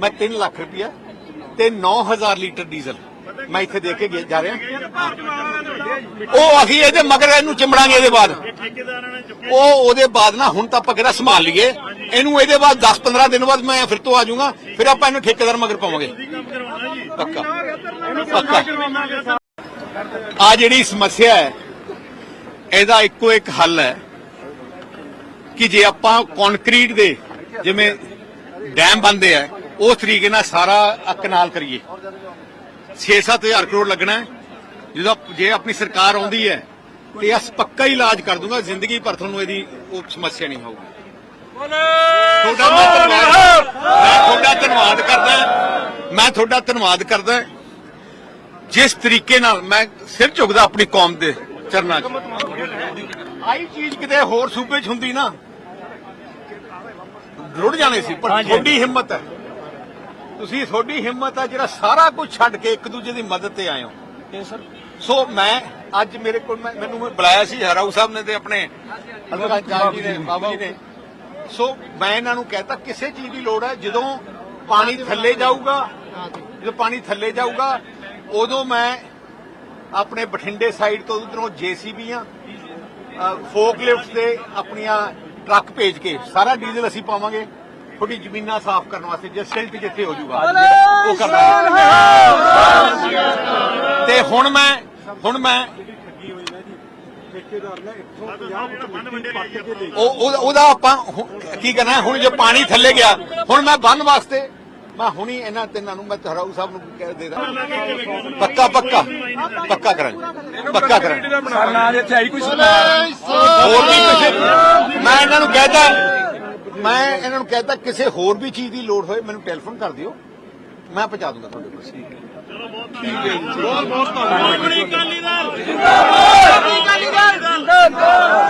ਮੈਂ 3 ਲੱਖ ਰੁਪਇਆ ਤੇ 9000 ਲੀਟਰ ਡੀਜ਼ਲ ਮੈਂ ਇੱਥੇ ਦੇ ਕੇ ਗਿਆ- ਜਾ ਰਿਹਾ। ਉਹ ਅਸੀਂ ਇਹਦੇ ਮਗਰ ਇਹਨੂੰ ਚਿੰਬੜਾਂਗੇ ਇਹਦੇ ਬਾਅਦ। ਉਹ ਉਹਦੇ ਬਾਅਦ ਨਾ ਹੁਣ ਤਾਂ ਆਪਾਂ ਕਿਹੜਾ ਸੰਭਾਲ ਲਈਏ। ਇਹਨੂੰ ਇਹਦੇ ਬਾਅਦ 10-15 ਦਿਨ ਬਾਅਦ ਮੈਂ ਫਿਰ ਤੋਂ ਆ ਜਾਊਂਗਾ। ਫਿਰ ਆਪਾਂ ਇਹਨੂੰ ਠੇਕੇਦਾਰ ਮਗਰ ਪਾਵਾਂਗੇ। ਪੱਕਾ। ਪੱਕਾ। ਆ ਜਿਹੜੀ ਸਮੱਸਿਆ ਹੈ, ਇਹਦਾ ਇੱਕੋ ਇੱਕ ਹੱਲ ਹੈ ਕਿ ਜੇ ਆਪਾਂ ਕੰਕਰੀਟ ਦੇ ਜਿਵੇਂ ਡੈਮ ਬੰਦੇ ਆ, ਉਸ ਤਰੀਕੇ ਨਾਲ ਸਾਰਾ ਆ ਕਨਾਲ ਕਰੀਏ। 6-7000 ਕਰੋੜ ਲੱਗਣਾ ਜਦੋਂ ਜੇ ਆਪਣੀ ਸਰਕਾਰ ਆਉਂਦੀ ਹੈ, ਤੇ ਅਸ ਪੱਕਾ ਹੀ ਇਲਾਜ ਕਰ ਦੂੰਗਾ, ਜ਼ਿੰਦਗੀ ਭਰ ਤੁਹਾਨੂੰ ਇਹਦੀ ਉਹ ਸਮੱਸਿਆ ਨਹੀਂ ਹੋਊਗੀ। ਤੁਹਾਡਾ ਮੈਂ ਧੰਨਵਾਦ ਮੈਂ ਤੁਹਾਡਾ ਧੰਨਵਾਦ ਕਰਦਾ ਮੈਂ ਤੁਹਾਡਾ ਧੰਨਵਾਦ ਕਰਦਾ ਜਿਸ ਤਰੀਕੇ ਨਾਲ ਮੈਂ ਸਿਰ ਝੁਕਦਾ ਆਪਣੀ ਕੌਮ ਦੇ ਚਰਨਾਂ 'ਚ। ਆਈ ਚੀਜ਼ ਕਿਤੇ ਹੋਰ ਸੂਬੇ 'ਚ ਹੁੰਦੀ ਨਾ ਰੁੜ ਜਾਣੇ ਸੀ ਪਰ ਤੁਹਾਡੀ ਹਿੰਮਤ ਹੈ। ਤੁਸੀਂ ਤੁਹਾਡੀ ਹਿੰਮਤ ਹੈ ਜਿਹੜਾ ਸਾਰਾ ਕੁਝ ਛੱਡ ਕੇ ਇੱਕ ਦੂਜੇ ਦੀ ਮਦਦ ਤੇ ਆਏ ਹੋ। ਸੋ ਮੈਂ ਅੱਜ ਮੇਰੇ ਕੋਲ ਮੈਨੂੰ ਬੁਲਾਇਆ ਸੀ ਹਰਾਊ ਸਾਹਿਬ ਨੇ ਤੇ ਆਪਣੇ ਅਲਮਕਾਨ ਜੀ ਨੇ ਬਾਬੂ ਜੀ ਨੇ। ਸੋ ਮੈਂ ਇਹਨਾਂ ਨੂੰ ਕਹਿਤਾ ਕਿਸੇ ਚੀਜ਼ ਦੀ ਲੋੜ ਹੈ ਜਦੋਂ ਪਾਣੀ ਥੱਲੇ ਜਾਊਗਾ ਜਦੋਂ ਪਾਣੀ ਥੱਲੇ ਜਾਊਗਾ ਉਦੋਂ ਮੈਂ ਆਪਣੇ ਬਠਿੰਡੇ ਸਾਈਡ ਤੋਂ ਉਧਰੋਂ ਜੀਸੀਬੀਆਂ ਫੋਕ ਲਿਫਟ ਤੇ ਆਪਣੀਆਂ ਟਰੱਕ ਭੇਜ ਕੇ ਸਾਰਾ ਡੀਜ਼ਲ ਅਸੀਂ ਪਾਵਾਂਗੇ। ਤੁਹਾਡੀ ਜ਼ਮੀਨਾਂ ਸਾਫ਼ ਕਰਨ ਵਾਸਤੇ ਜੇ ਸਿਲਟ ਜਿੱਥੇ ਹੋ ਜਾਊਗਾ। ਉਹ ਕਰਾਂਗੇ ਤੇ ਹੁਣ ਮੈਂ ਹੁਣ ਮੈਂ ਉਹ ਉਹ- ਉਹਦਾ ਆਪਾਂ ਕੀ ਕਰਨਾ? ਹੁਣ ਜੇ ਪਾਣੀ ਥੱਲੇ ਗਿਆ ਹੁਣ ਮੈਂ ਬੰਨ ਵਾਸਤੇ ਮੈਂ ਹੁਣੀ ਇਹਨਾਂ ਤਿੰਨਾਂ ਨੂੰ ਮੈਂ ਤਹਰਾਉ ਸਾਹਿਬ ਨੂੰ ਕਹਿ ਦੇ ਦਾਂ। ਪੱਕਾ ਪੱਕਾ ਪੱਕਾ ਕਰਾਂਗੇ। ਪੱਕਾ ਕਰਾਂਗੇ। ਸਰਨਾਜ ਇੱਥੇ ਆਈ ਕੋਈ ਹੋਰ ਵੀ ਮੈਂ ਇਹਨਾਂ ਨੂੰ ਕਹਿਤਾ ਮੈਂ ਇਹਨਾਂ ਨੂੰ ਕਹਿਤਾ ਕਿਸੇ ਹੋਰ ਵੀ ਚੀਜ਼ ਦੀ ਲੋੜ ਹੋਏ ਮੈਨੂੰ ਟੈਲੀਫੋਨ ਕਰ ਦਿਓ। ਮੈਂ ਪਹੁੰਚਾ ਦੂੰਗਾ ਤੁਹਾਡੇ ਕੋਲ। ਚਲੋ ਬਹੁਤ ਧੰਨਵਾਦ ਬਹੁਤ ਬਹੁਤ ਧੰਨਵਾਦ। ਜਿੰਦਾਬਾਦ ਜਿੰਦਾਬਾਦ